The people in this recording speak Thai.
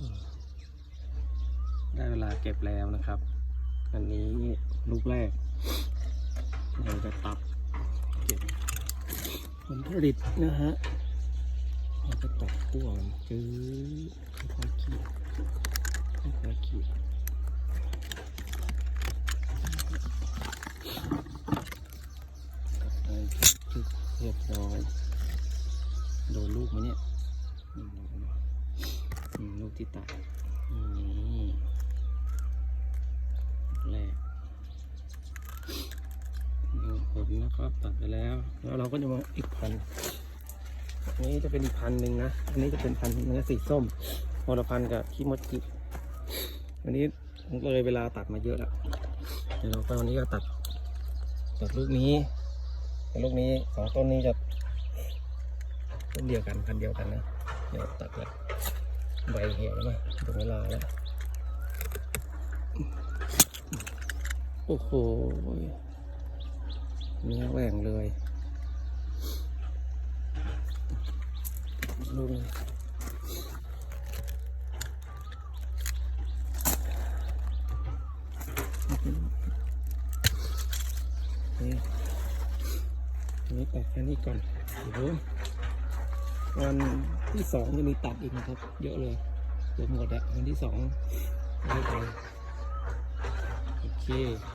มาเก็บแล้วนะครับ อันนี้ลูกแรก เราจะตัดเก็บผลผลิตนะฮะเราจะตัดขั้วมันจื้อค่อยๆขีดค่อยๆขีดตัดไปจุดเรียบร้อย โดนลูกไหมเนี่ย กที่ตัดนี่แรกดูผลนะครับตัดไปแล้ว แล้วเราก็จะมาอีกพันอันนี้จะเป็นอีกพันหนึ่งนะ อันนี้จะเป็นพันเนื้อสีส้มวรพันกับคิโมดจิอันนี้เลยเวลาตัดมาเยอะแล้วเดี๋ยวเราก็วันนี้ก็ตัดตัดลูกนี้ลูกนี้สองต้นนี้จะต้นเดียวกันพันเดียวกันนะเดี๋ยวตัดแล้ว ใบเหี่ยวแล้วมั้ยถึงเวลาแล้ว โอ้โหเนื้อแหว่งเลยลูกนี้นี่ตัดแค่นี้ก่อนเดี๋ยว วันที่สองจะมีตัดอีกนะครับ เยอะเลยเกือบหมดอะวันที่สองไม่ไปโอเค